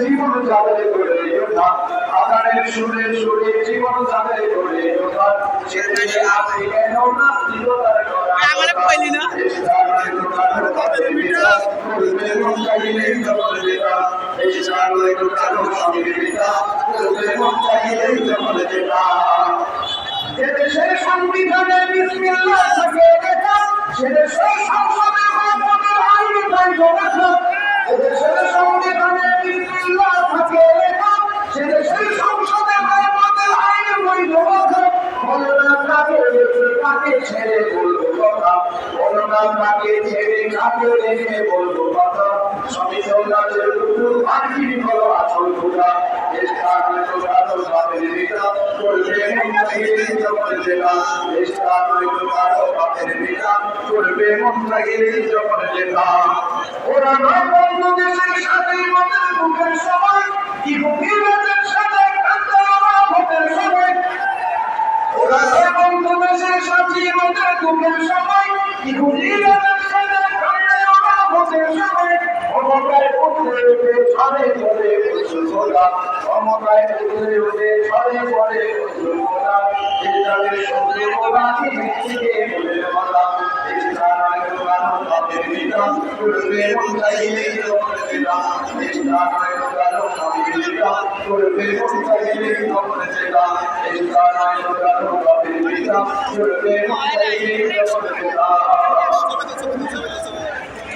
জীবন যাদের করে ওঠা আজানের সুরে সুরে জীবন যাদের করে ওঠা সেদেশে আপনি কেন না করা আমারে কইলি না? চেষ্টা নয় ঢোকানো বাপের বিধান করবে বলব কথা বলো না ছেড়ে কাকে রেখে বলব কথা স্বামী সৌরাজের দুটো পাখি হলো আসল খোদা চেষ্টা করে তো কারও বাপের পিতা করবে মন চাইলে চেষ্টা করে তো কারও বাপের পিতা করবে মন চাইলে ওরা নয় বন্ধু দেশের সাথে মতের মুখের সময় কি ভূমিরাজের সাথে কাঁদতে ওরা ভোটের সময় ওরা নয় বন্ধু দেশের সাথে মুখের সময় কি ভূমিরাজের সাথে কাঁদতে ওরা ভোটের সময় ক্ষমতায় উঠলে উঠে ছড়ে পড়ে খোদা ক্ষমতায় উঠলে উঠে ছড়ে পড়ে খোদা ইসলামের মন মন তাদের